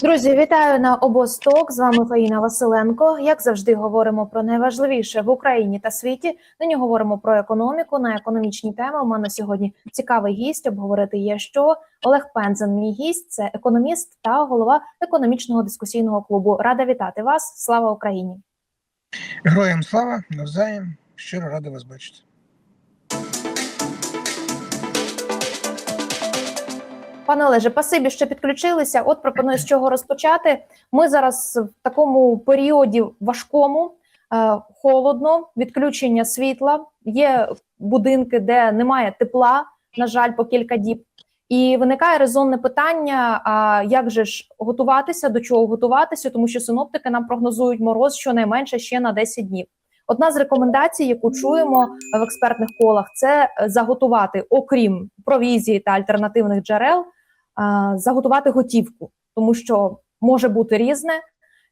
Друзі, вітаю на обосток. З вами Фаїна Василенко. Як завжди, говоримо про найважливіше в Україні та світі. Нині говоримо про економіку на економічні теми. У мене сьогодні цікавий гість. Обговорити є що Олег Пензен. Мій гість це економіст та голова економічного дискусійного клубу. Рада вітати вас. Слава Україні! Героям слава, навзаєм. Щиро радий вас бачити. Пане Олеже, пасибі, що підключилися. От пропоную з чого розпочати. Ми зараз в такому періоді важкому, е, холодно, відключення світла. Є будинки, де немає тепла, на жаль, по кілька діб. І виникає резонне питання: а як же ж готуватися, до чого готуватися, тому що синоптики нам прогнозують мороз щонайменше ще на 10 днів. Одна з рекомендацій, яку чуємо в експертних колах, це заготувати, окрім провізії та альтернативних джерел, заготувати готівку, тому що може бути різне,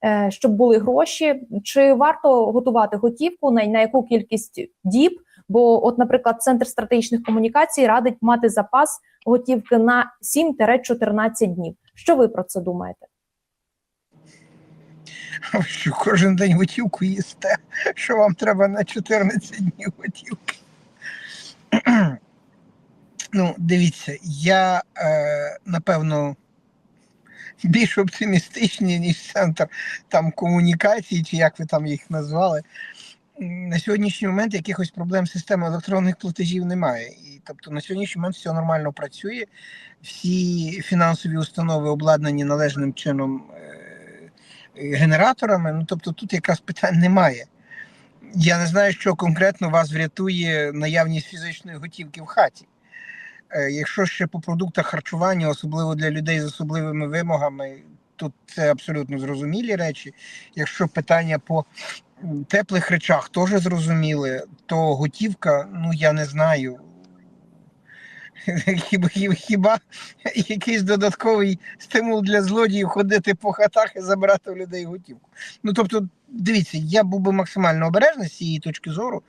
е, щоб були гроші. Чи варто готувати готівку на, на яку кількість діб? Бо, от, наприклад, центр стратегічних комунікацій радить мати запас готівки на 7-14 днів. Що ви про це думаєте? Що кожен день готівку їсте, що вам треба на 14 днів готівки. Ну, дивіться, я е, напевно більш оптимістичний, ніж центр там комунікації, чи як ви там їх назвали. На сьогоднішній момент якихось проблем з системи електронних платежів немає. І тобто на сьогоднішній момент все нормально працює, всі фінансові установи обладнані належним чином е, генераторами. Ну тобто тут якраз питань немає. Я не знаю, що конкретно вас врятує наявність фізичної готівки в хаті. Е, Якщо ще по продуктах харчування, особливо для людей з особливими вимогами, тут це абсолютно зрозумілі речі. Якщо питання по теплих речах теж зрозуміли, то готівка, ну я не знаю. Хіба, хіба, якийсь додатковий стимул для злодіїв ходити по хатах і забирати у людей готівку. Ну тобто, дивіться, я був би максимально обережний з цієї точки зору.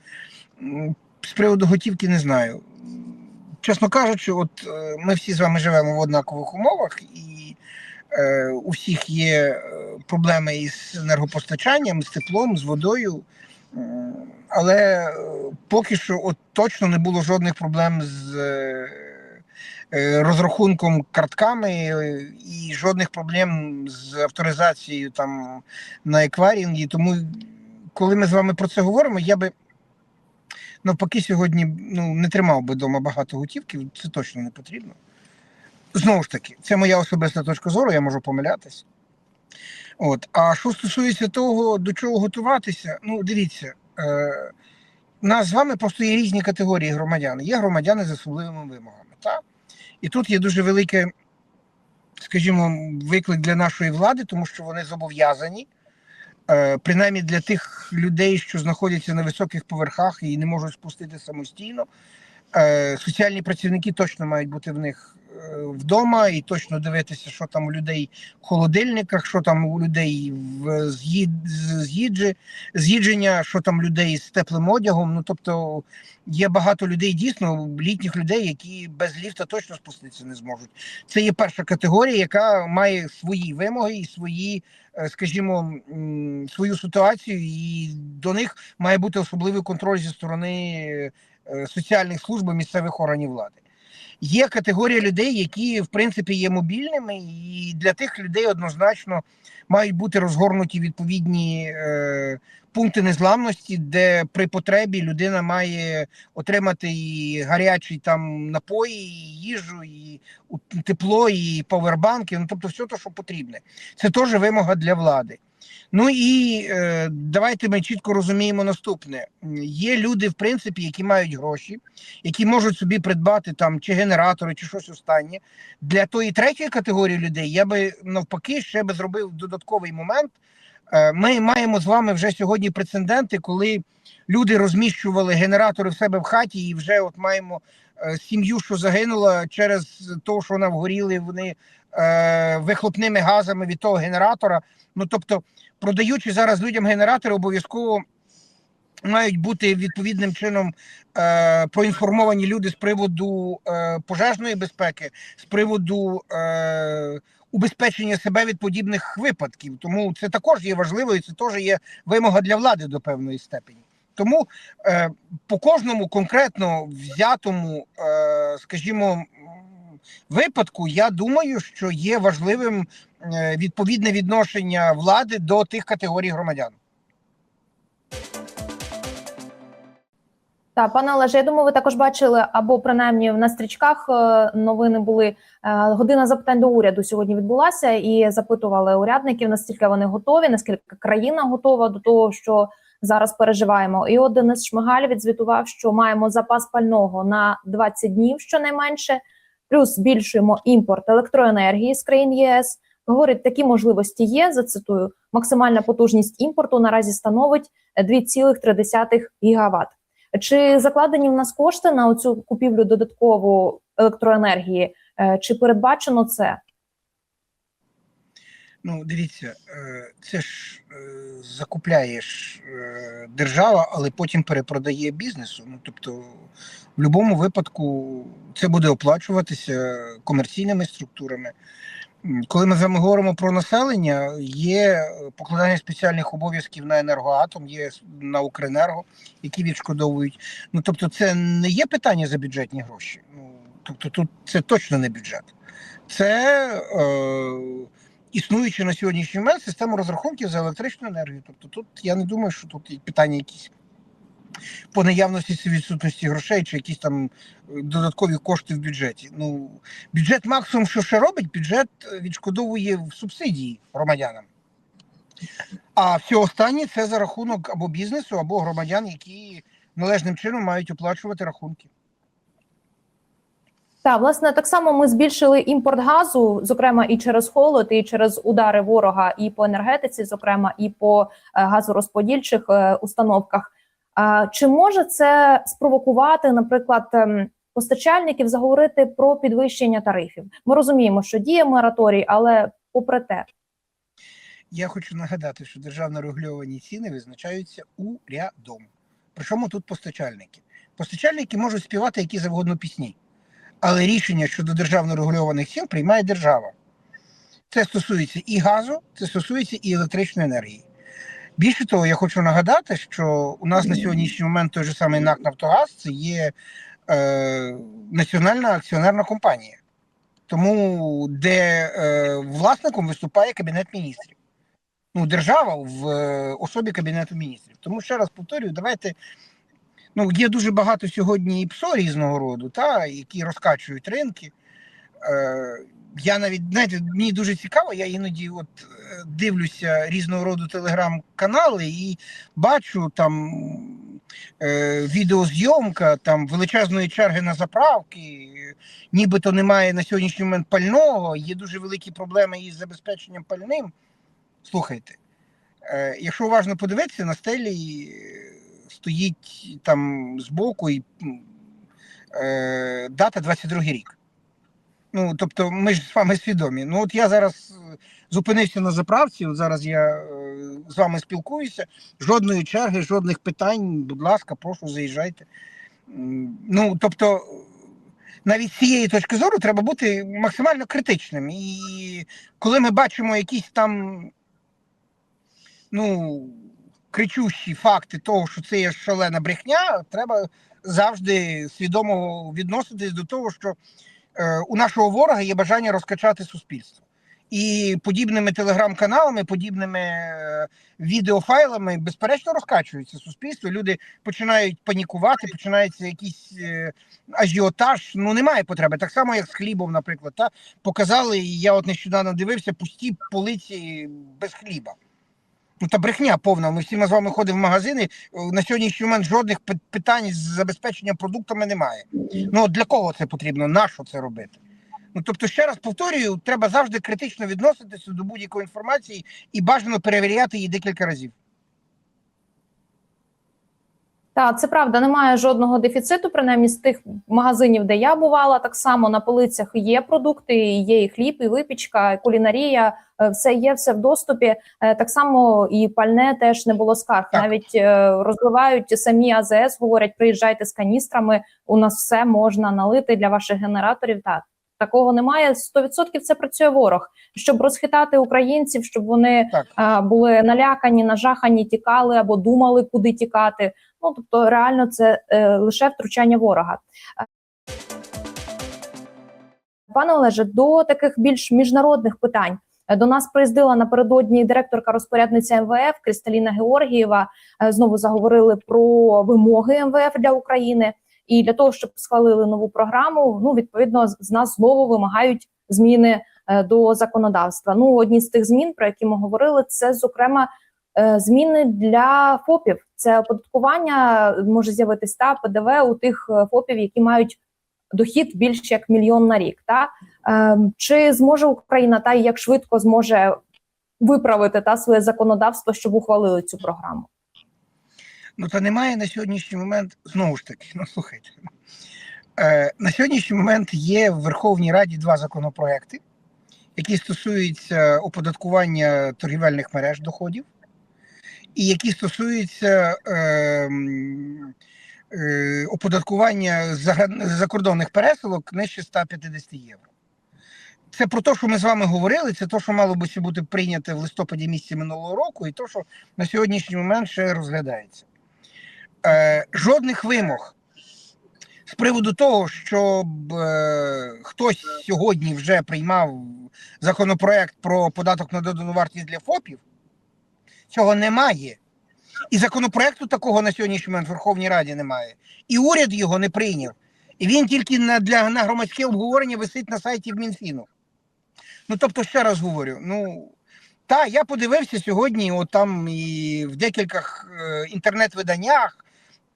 З приводу готівки не знаю. Чесно кажучи, от е, ми всі з вами живемо в однакових умовах, і е, у всіх є е, проблеми із енергопостачанням, з теплом, з водою. Але е, поки що от точно не було жодних проблем з розрахунком картками і жодних проблем з авторизацією там на еквайрінгі. Тому, коли ми з вами про це говоримо, я би навпаки сьогодні ну, не тримав би вдома багато готівки, це точно не потрібно. Знову ж таки, це моя особиста точка зору, я можу помилятися. От. А що стосується того, до чого готуватися, ну дивіться, е, нас з вами просто є різні категорії громадян. Є громадяни з особливими вимогами. Так? І тут є дуже великий, скажімо, виклик для нашої влади, тому що вони зобов'язані, принаймні для тих людей, що знаходяться на високих поверхах і не можуть спустити самостійно. Е, соціальні працівники точно мають бути в них е, вдома і точно дивитися, що там у людей в холодильниках, що там у людей в з'їд, з'їджі, з'їдження, що там людей з теплим одягом. Ну тобто є багато людей, дійсно, літніх людей, які без ліфта точно спуститися не зможуть. Це є перша категорія, яка має свої вимоги і свої, е, скажімо, свою ситуацію, і до них має бути особливий контроль зі сторони е, соціальних служб місцевих органів влади. Є категорія людей, які в принципі є мобільними, і для тих людей однозначно мають бути розгорнуті відповідні е, пункти незламності, де при потребі людина має отримати і гарячі там напої, і їжу, і тепло, і повербанки. Ну тобто, все те, що потрібне. Це теж вимога для влади. Ну і е, давайте ми чітко розуміємо наступне: є люди, в принципі, які мають гроші, які можуть собі придбати там чи генератори, чи щось останнє. Для тої третьої категорії людей я би навпаки ще би зробив додатковий момент. Е, Ми маємо з вами вже сьогодні прецеденти, коли люди розміщували генератори в себе в хаті, і вже от маємо сім'ю, що загинула через те, що вона вгоріли вони е, вихлопними газами від того генератора. Ну тобто, продаючи зараз людям генератори, обов'язково мають бути відповідним чином е, проінформовані люди з приводу е, пожежної безпеки, з приводу е, убезпечення себе від подібних випадків. Тому це також є важливо, і це теж є вимога для влади до певної степені. Тому е, по кожному конкретно взятому, е, скажімо, випадку, я думаю, що є важливим е, відповідне відношення влади до тих категорій громадян. Та пане Олеже, я думаю, ви також бачили, або принаймні на стрічках е, новини були е, година запитань до уряду сьогодні відбулася, і запитували урядників, наскільки вони готові, наскільки країна готова до того, що зараз переживаємо. І от Денис Шмигаль відзвітував, що маємо запас пального на 20 днів щонайменше, плюс збільшуємо імпорт електроенергії з країн ЄС. Говорить, такі можливості є. Зацитую, максимальна потужність імпорту наразі становить 2,3 гігаватт. Чи закладені в нас кошти на цю купівлю додаткову електроенергії? Е, Чи передбачено це? Ну, дивіться, е, це ж е, закупляєш е, держава, але потім перепродає бізнесу. Ну, тобто, в будь-якому випадку це буде оплачуватися комерційними структурами. Коли ми з вами говоримо про населення, є покладання спеціальних обов'язків на енергоатом, є на Укренерго, які відшкодовують. Ну тобто, це не є питання за бюджетні гроші. Ну тобто, тут це точно не бюджет. Це е, існуюча на сьогоднішній момент система розрахунків за електричну енергію. Тобто, тут я не думаю, що тут питання якісь по наявності чи відсутності грошей, чи якісь там е, додаткові кошти в бюджеті. Ну, бюджет максимум, що ще робить, бюджет е, відшкодовує в субсидії громадянам. А все останнє це за рахунок або бізнесу, або громадян, які належним чином мають оплачувати рахунки. Так, власне, так само ми збільшили імпорт газу, зокрема і через холод, і через удари ворога, і по енергетиці, зокрема, і по е, газорозподільчих е, установках. Чи може це спровокувати, наприклад, ем, постачальників заговорити про підвищення тарифів? Ми розуміємо, що діє мораторій, але попри те, Я хочу нагадати, що державно регульовані ціни визначаються урядом. Причому тут постачальники. Постачальники можуть співати які завгодно пісні, але рішення щодо державно регульованих цін приймає держава. Це стосується і газу, це стосується і електричної енергії. Більше того, я хочу нагадати, що у нас на сьогоднішній момент той же самий НАК Нафтогаз це є е, національна акціонерна компанія, тому де е, власником виступає Кабінет міністрів ну, держава в е, особі Кабінету міністрів. Тому ще раз повторюю, давайте. Ну, є дуже багато сьогодні і ПСО різного роду, та, які розкачують ринки. Е, я навіть, знаєте, мені дуже цікаво, я іноді от е, дивлюся різного роду телеграм-канали і бачу там е, відеозйомка там величезної черги на заправки, нібито немає на сьогоднішній момент пального, є дуже великі проблеми із забезпеченням пальним. Слухайте, е, якщо уважно подивитися, на стелі стоїть там збоку і е, дата 22 рік. Ну, тобто, ми ж з вами свідомі. Ну, от я зараз е, зупинився на заправці, от зараз я е, з вами спілкуюся. Жодної черги, жодних питань, будь ласка, прошу, заїжджайте. Ну, тобто, навіть з цієї точки зору треба бути максимально критичним. І коли ми бачимо якісь там ну, кричущі факти того, що це є шалена брехня, треба завжди свідомо відноситись до того, що е, у нашого ворога є бажання розкачати суспільство. І подібними телеграм-каналами, подібними е, відеофайлами, безперечно, розкачується суспільство. Люди починають панікувати, починається якийсь е, ажіотаж. Ну немає потреби. Так само, як з хлібом, наприклад. Та показали, я от нещодавно дивився пусті полиці без хліба. Ну та брехня повна. Ми всі ми з вами ходимо в магазини. е, На сьогоднішній момент жодних питань з забезпеченням продуктами немає. Ну для кого це потрібно? Нащо це робити? Ну тобто, ще раз повторюю, треба завжди критично відноситися до будь-якої інформації і бажано перевіряти її декілька разів. Так, це правда, немає жодного дефіциту, принаймні з тих магазинів, де я бувала, так само на полицях є продукти, є і хліб, і випічка, і кулінарія, е, все є, все в доступі. Е, Так само і пальне теж не було скарг. Так. Навіть е, розливають самі АЗС, говорять, приїжджайте з каністрами. У нас все можна налити для ваших генераторів. Так такого немає. 100% це працює ворог, щоб розхитати українців, щоб вони а, були налякані, нажахані, тікали або думали, куди тікати. Ну тобто, реально, це е, лише втручання ворога. Пане Олеже, до таких більш міжнародних питань до нас приїздила напередодні директорка розпорядниця МВФ Кристаліна Георгієва. Е, Знову заговорили про вимоги МВФ для України. І для того, щоб схвалили нову програму, ну відповідно з- нас знову вимагають зміни е, до законодавства. Ну, одні з тих змін, про які ми говорили, це зокрема е, зміни для ФОПів. Це оподаткування може з'явитись та ПДВ у тих е, ФОПів, які мають дохід більш як мільйон на рік. Та Ем, чи зможе Україна та як швидко зможе виправити та своє законодавство, щоб ухвалили цю програму? Ну, та немає на сьогоднішній момент, знову ж таки, ну слухайте. Е, на сьогоднішній момент є в Верховній Раді два законопроекти, які стосуються оподаткування торгівельних мереж доходів, і які стосуються е, е, оподаткування закордонних пересилок нижче 150 євро. Це про те, що ми з вами говорили, це те, що мало би бути прийнято в листопаді місяці минулого року, і те, що на сьогоднішній момент ще розглядається. Е, жодних вимог з приводу того, щоб е, хтось сьогодні вже приймав законопроект про податок на додану вартість для ФОПів, цього немає. І законопроекту такого на сьогоднішній момент в Верховній Раді немає. І уряд його не прийняв. І він тільки на, для, на громадське обговорення висить на сайті в Мінфіну. Ну тобто, ще раз говорю, ну. Та, я подивився сьогодні, от там і в декількох е, інтернет-виданнях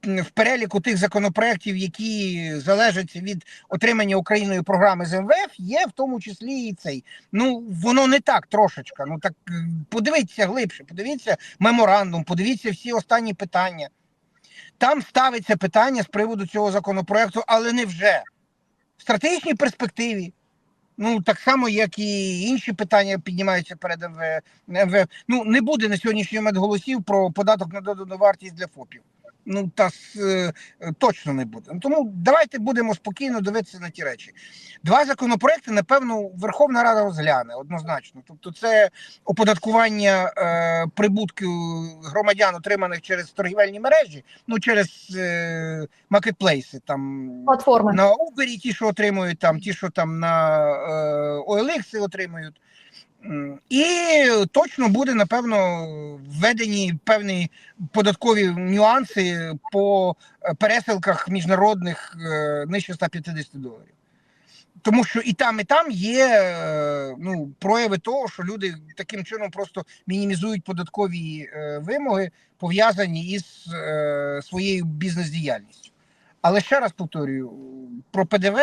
в переліку тих законопроєктів, які залежать від отримання Україною програми з МВФ, є в тому числі і цей. Ну воно не так трошечка. Ну так е, подивіться глибше, подивіться меморандум, подивіться всі останні питання. Там ставиться питання з приводу цього законопроекту, але не вже в стратегічній перспективі. Ну, так само, як і інші питання піднімаються перед МВФ. Ну, не буде на сьогоднішній момент голосів про податок на додану вартість для ФОПів. Ну, та е, точно не буде. Ну, Тому давайте будемо спокійно дивитися на ті речі. Два законопроекти, напевно, Верховна Рада розгляне однозначно. Тобто, це оподаткування е, прибутків громадян, отриманих через торгівельні мережі, ну через е, маркетплейси, там Платформи на Uber ті, що отримують, там, ті, що там на е, OLX отримують. І точно буде, напевно, введені певні податкові нюанси по е, пересилках міжнародних е, нижче 150 доларів. Тому що і там, і там є е, ну, прояви того, що люди таким чином просто мінімізують податкові вимоги, пов'язані із своєю бізнес-діяльністю. Але ще раз повторюю, про ПДВ.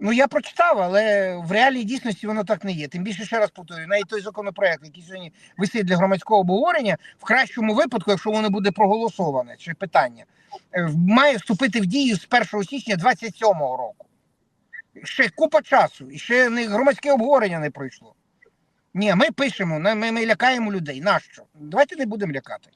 Ну, я прочитав, але в реальній дійсності воно так не є. Тим більше ще раз повторюю, навіть той законопроект, який сьогодні висить для громадського обговорення, в кращому випадку, якщо воно буде проголосоване, чи питання, е, має вступити в дію з 1 січня 27-го року. Ще купа часу, і ще не громадське обговорення не пройшло. Ні, ми пишемо, ми, ми лякаємо людей. Нащо? Давайте не будемо лякати.